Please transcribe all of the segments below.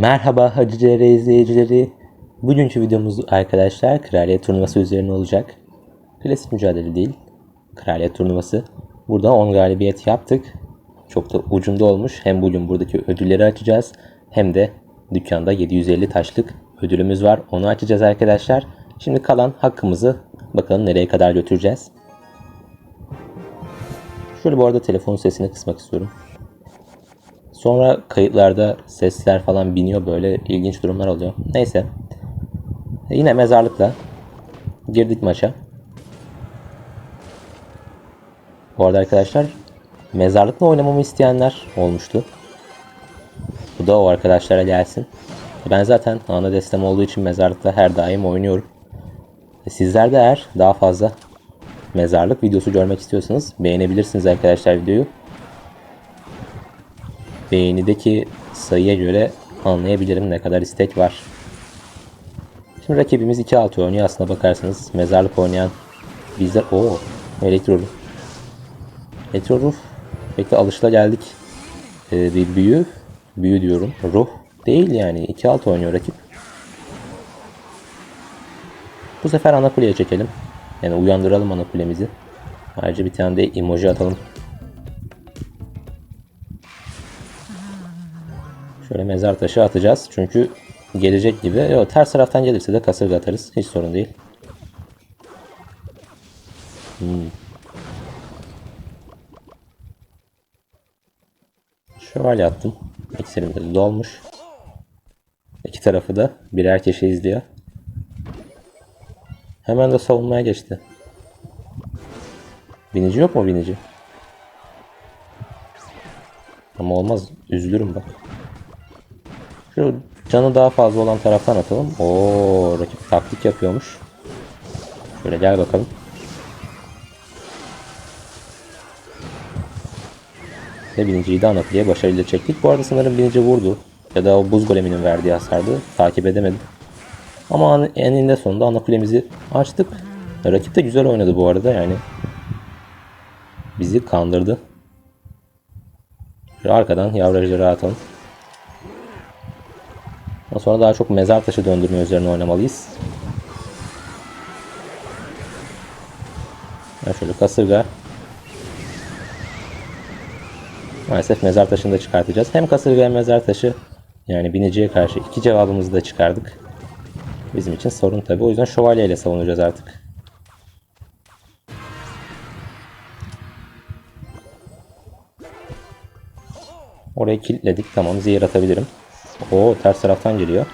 Merhaba Hacı CR izleyicileri. Bugünkü videomuz arkadaşlar Kraliyet turnuvası üzerine olacak. Klasik mücadele değil. Kraliyet turnuvası. Burada 10 galibiyet yaptık. Çok da ucunda olmuş. Hem bugün buradaki ödülleri açacağız. Hem de dükkanda 750 taşlık ödülümüz var. Onu açacağız arkadaşlar. Şimdi kalan hakkımızı bakalım nereye kadar götüreceğiz. Şöyle bu arada telefonun sesini kısmak istiyorum. Sonra kayıtlarda sesler falan biniyor böyle ilginç durumlar oluyor. Neyse. Yine mezarlıkla girdik maça. Bu arada arkadaşlar mezarlıkla oynamamı isteyenler olmuştu. Bu da o arkadaşlara gelsin. Ben zaten ana destem olduğu için mezarlıkla her daim oynuyorum. Sizler de eğer daha fazla mezarlık videosu görmek istiyorsanız beğenebilirsiniz arkadaşlar videoyu beğenideki sayıya göre anlayabilirim ne kadar istek var. Şimdi rakibimiz 2-6 oynuyor aslında bakarsanız. Mezarlık oynayan bizler... o Elektroruf. Elektroruf. Bekle alışla geldik. Ee, bir büyü. Büyü diyorum. Ruh. Değil yani. 2-6 oynuyor rakip. Bu sefer ana kuleye çekelim. Yani uyandıralım ana kulemizi. Ayrıca bir tane de emoji atalım. Şöyle mezar taşı atacağız. Çünkü gelecek gibi. Yok ters taraftan gelirse de kasırga atarız. Hiç sorun değil. Hmm. Şövalye attım. İksirimiz dolmuş. İki tarafı da birer kişi izliyor. Hemen de savunmaya geçti. Binici yok mu binici? Ama olmaz. Üzülürüm bak. Şu canı daha fazla olan taraftan atalım. Oo, rakip taktik yapıyormuş. Şöyle gel bakalım. Ve biniciyi de anapliye başarıyla çektik. Bu arada sanırım binici vurdu. Ya da o buz goleminin verdiği hasardı. Takip edemedim. Ama eninde sonunda ana kulemizi açtık. Rakip de güzel oynadı bu arada yani. Bizi kandırdı. Şöyle arkadan yavracıları atalım. Ondan sonra daha çok mezar taşı döndürme üzerine oynamalıyız. Ben şöyle kasırga. Maalesef mezar taşını da çıkartacağız. Hem kasırga hem mezar taşı yani biniciye karşı iki cevabımızı da çıkardık. Bizim için sorun tabi. O yüzden şövalye ile savunacağız artık. Orayı kilitledik. Tamam zehir atabilirim. O ters taraftan geliyor.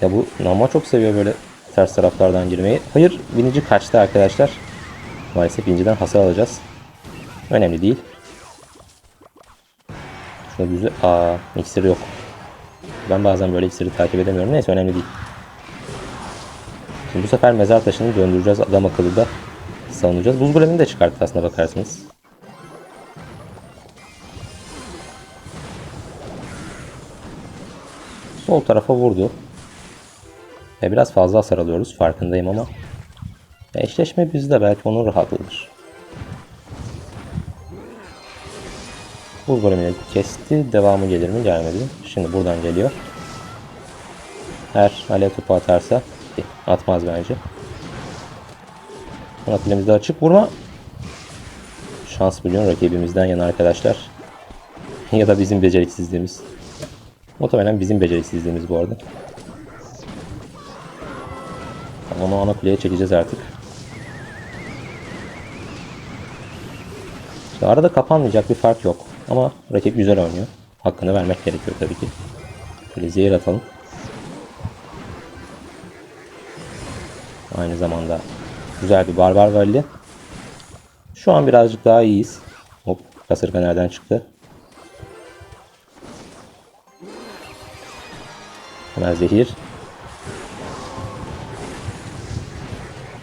Ya bu Nama çok seviyor böyle ters taraflardan girmeyi. Hayır binici kaçtı arkadaşlar. Maalesef biniciden hasar alacağız. Önemli değil. Şurada güzel. Aa iksir yok. Ben bazen böyle iksiri takip edemiyorum. Neyse önemli değil. Şimdi bu sefer mezar taşını döndüreceğiz. Adam akıllı da savunacağız. Buz golemini de çıkarttı aslında bakarsınız. Sol tarafa vurdu. E biraz fazla hasar alıyoruz farkındayım ama. E eşleşme bizde belki onun rahatlığıdır. Buz bölümüne kesti. Devamı gelir mi? Gelmedi. Şimdi buradan geliyor. Eğer alev topu atarsa atmaz bence. Kanatimizde açık vurma. Şans bugün rakibimizden yana arkadaşlar. ya da bizim beceriksizliğimiz. Muhtemelen bizim beceriksizliğimiz bu arada. Onu ana kuleye çekeceğiz artık. İşte arada kapanmayacak bir fark yok. Ama rakip güzel oynuyor. Hakkını vermek gerekiyor tabii ki. Şöyle zehir atalım. Aynı zamanda güzel bir barbar valli. Şu an birazcık daha iyiyiz. Hop kasırga nereden çıktı? Hemen zehir.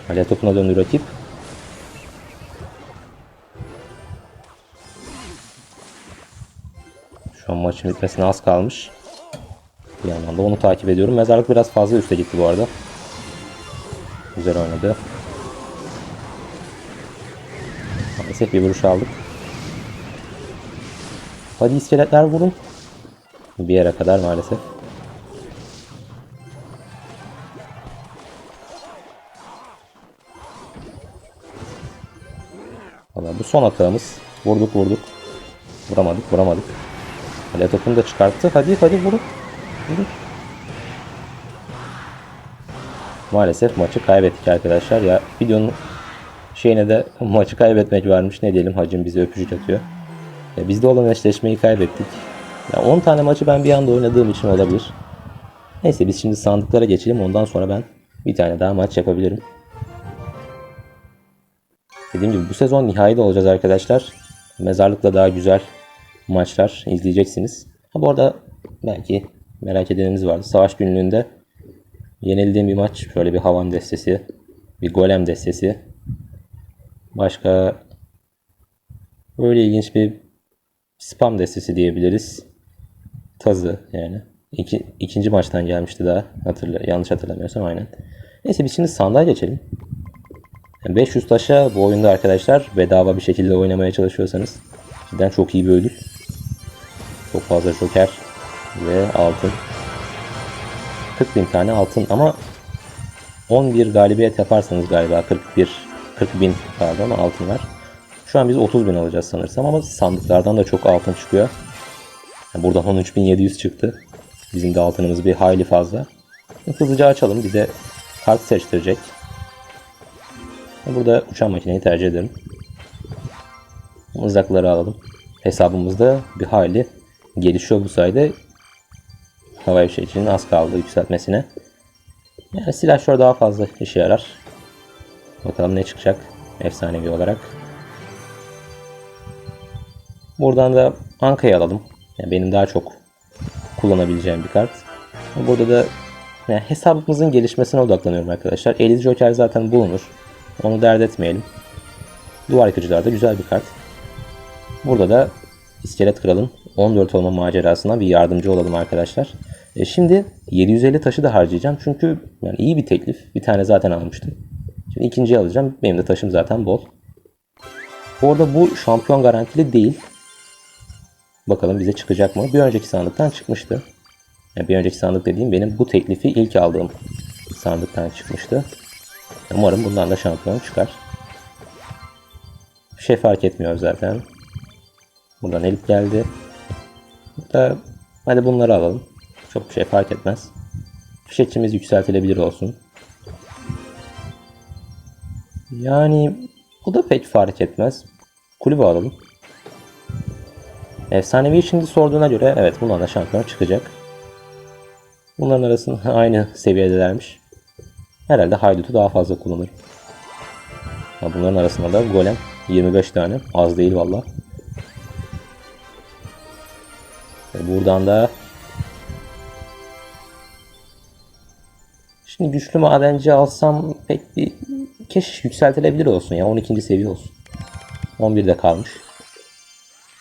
Alev topuna döndü rakip. Şu an maçın bitmesine az kalmış. Bir yandan da onu takip ediyorum. Mezarlık biraz fazla üste gitti bu arada. Güzel oynadı. Maalesef bir vuruş aldık. Hadi iskeletler vurun. Bir yere kadar maalesef. Son atağımız. Vurduk vurduk. Vuramadık vuramadık. Kale topunu da çıkarttı. Hadi hadi vurun. Vurun. Maalesef maçı kaybettik arkadaşlar. Ya videonun şeyine de maçı kaybetmek varmış. Ne diyelim hacım bize öpücük atıyor. Ya bizde olan eşleşmeyi kaybettik. Ya 10 tane maçı ben bir anda oynadığım için olabilir. Neyse biz şimdi sandıklara geçelim. Ondan sonra ben bir tane daha maç yapabilirim. Dediğim gibi bu sezon nihai de olacağız arkadaşlar. Mezarlıkla daha güzel maçlar izleyeceksiniz. Ha bu arada belki merak edeniniz vardı. Savaş günlüğünde yenildiğim bir maç. Şöyle bir havan destesi. Bir golem destesi. Başka böyle ilginç bir spam destesi diyebiliriz. Tazı yani. İki, ikinci maçtan gelmişti daha. Hatırla, yanlış hatırlamıyorsam aynen. Neyse biz şimdi sandığa geçelim. Yani 500 taşa bu oyunda arkadaşlar bedava bir şekilde oynamaya çalışıyorsanız cidden çok iyi bir ödül. Çok fazla joker ve altın. 40 bin tane altın ama 11 galibiyet yaparsanız galiba 41 40 bin pardon altın var. Şu an biz 30 bin alacağız sanırsam ama sandıklardan da çok altın çıkıyor. Yani buradan 13.700 çıktı. Bizim de altınımız bir hayli fazla. Hızlıca açalım. Bize kart seçtirecek. Burada uçan makineyi tercih ederim. Mızrakları alalım. Hesabımızda bir hayli gelişiyor bu sayede. Havai fişekçinin az kaldı yükseltmesine. Yani silahşör daha fazla işe yarar. Bakalım ne çıkacak efsanevi olarak. Buradan da Anka'yı alalım. Yani benim daha çok kullanabileceğim bir kart. Burada da yani hesabımızın gelişmesine odaklanıyorum arkadaşlar. Eliz Joker zaten bulunur. Onu dert etmeyelim. Duvar yıkıcılar da güzel bir kart. Burada da İskelet Kral'ın 14 olma macerasına bir yardımcı olalım arkadaşlar. E şimdi 750 taşı da harcayacağım. Çünkü yani iyi bir teklif. Bir tane zaten almıştım. Şimdi ikinciyi alacağım. Benim de taşım zaten bol. Orada bu şampiyon garantili değil. Bakalım bize çıkacak mı? Bir önceki sandıktan çıkmıştı. Yani bir önceki sandık dediğim benim bu teklifi ilk aldığım sandıktan çıkmıştı. Umarım bundan da şampiyon çıkar. Bir şey fark etmiyor zaten. Buradan elit geldi. Burada hadi bunları alalım. Çok bir şey fark etmez. Fişekçimiz yükseltilebilir olsun. Yani bu da pek fark etmez. Kulübe alalım. Efsanevi şimdi sorduğuna göre evet bundan da şampiyon çıkacak. Bunların arasında aynı seviyedelermiş. Herhalde Haydut'u daha fazla kullanır. Ya bunların arasında da Golem 25 tane. Az değil valla. Buradan da Şimdi güçlü madenci alsam pek bir keşiş yükseltilebilir olsun ya. 12. seviye olsun. 11'de kalmış.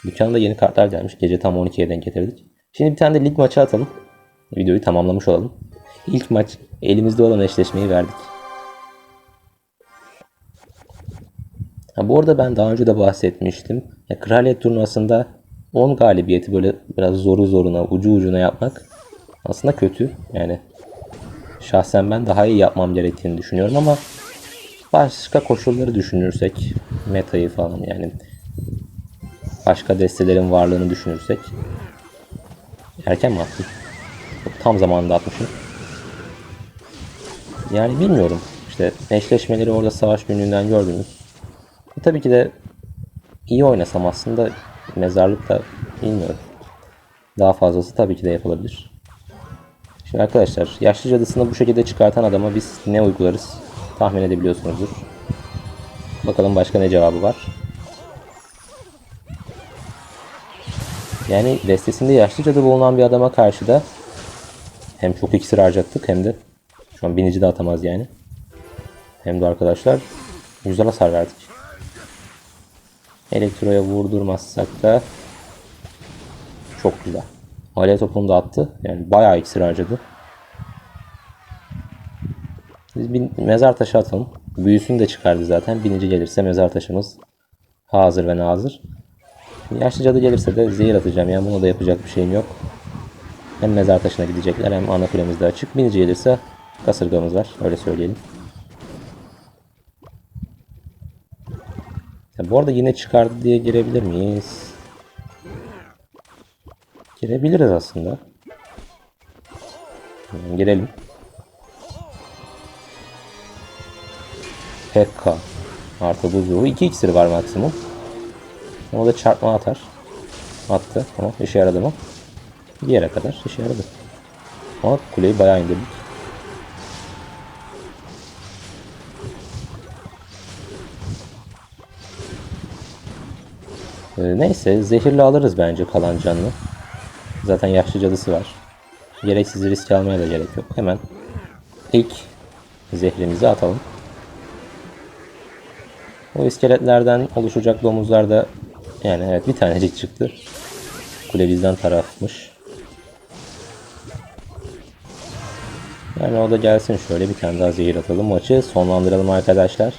Dükkanda yeni kartlar gelmiş. Gece tam 12'ye denk getirdik. Şimdi bir tane de lig maçı atalım. Videoyu tamamlamış olalım. İlk maç elimizde olan eşleşmeyi verdik. Ha, bu arada ben daha önce de bahsetmiştim. Ya, Kraliyet turnuvasında 10 galibiyeti böyle biraz zoru zoruna, ucu ucuna yapmak aslında kötü. Yani şahsen ben daha iyi yapmam gerektiğini düşünüyorum ama başka koşulları düşünürsek, metayı falan yani başka destelerin varlığını düşünürsek erken mi attım? Tam zamanında atmışım. Yani bilmiyorum. İşte eşleşmeleri orada savaş günlüğünden gördünüz. E tabii ki de iyi oynasam aslında mezarlıkta bilmiyorum. Daha fazlası tabii ki de yapılabilir. Şimdi arkadaşlar yaşlı cadısını bu şekilde çıkartan adama biz ne uygularız tahmin edebiliyorsunuzdur. Bakalım başka ne cevabı var. Yani destesinde yaşlı cadı bulunan bir adama karşı da hem çok iksir harcattık hem de şu an binici de atamaz yani. Hem de arkadaşlar güzel hasar verdik. Elektroya vurdurmazsak da çok güzel. Alev topunu da attı. Yani bayağı iksir harcadı. Biz bir mezar taşı atalım. Büyüsünü de çıkardı zaten. Bininci gelirse mezar taşımız hazır ve nazır. Yaşlı cadı gelirse de zehir atacağım. Yani buna da yapacak bir şeyim yok. Hem mezar taşına gidecekler hem ana kulemiz de açık. Binici gelirse kasırgamız var. Öyle söyleyelim. Bu arada yine çıkardı diye girebilir miyiz? Girebiliriz aslında. Tamam, girelim. PK artı buz ruhu. 2 iksiri var maksimum. O da çarpma atar. Attı. Tamam işe yaradı mı? Bir yere kadar işe yaradı. Ama kuleyi bayağı indirdik. Ee, neyse zehirli alırız bence kalan canını. Zaten yaşlı cadısı var. Gereksiz risk almaya da gerek yok. Hemen ilk zehrimizi atalım. O iskeletlerden oluşacak domuzlar da yani evet bir tanecik çıktı. Kule bizden tarafmış. Yani o da gelsin şöyle bir tane daha zehir atalım. Maçı sonlandıralım arkadaşlar.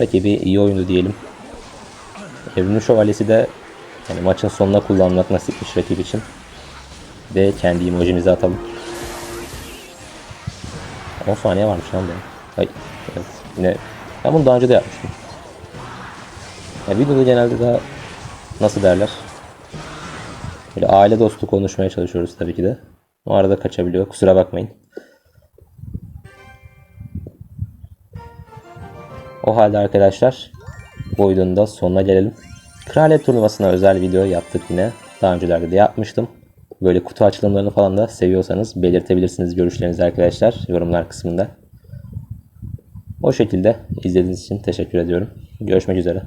Rakibi iyi oyundu diyelim. Evrimli Şövalyesi de yani maçın sonuna kullanmak nasipmiş rakip için. De kendi emojimizi atalım. 10 saniye varmış lan benim. Ay, evet. Yine ben bunu daha önce de yapmıştım. Ya videoda genelde daha nasıl derler? Böyle aile dostu konuşmaya çalışıyoruz tabii ki de. O arada kaçabiliyor. Kusura bakmayın. O halde arkadaşlar bu oyunun da sonuna gelelim. Kraliyet turnuvasına özel video yaptık yine. Daha öncelerde de yapmıştım. Böyle kutu açılımlarını falan da seviyorsanız belirtebilirsiniz görüşlerinizi arkadaşlar yorumlar kısmında. O şekilde izlediğiniz için teşekkür ediyorum. Görüşmek üzere.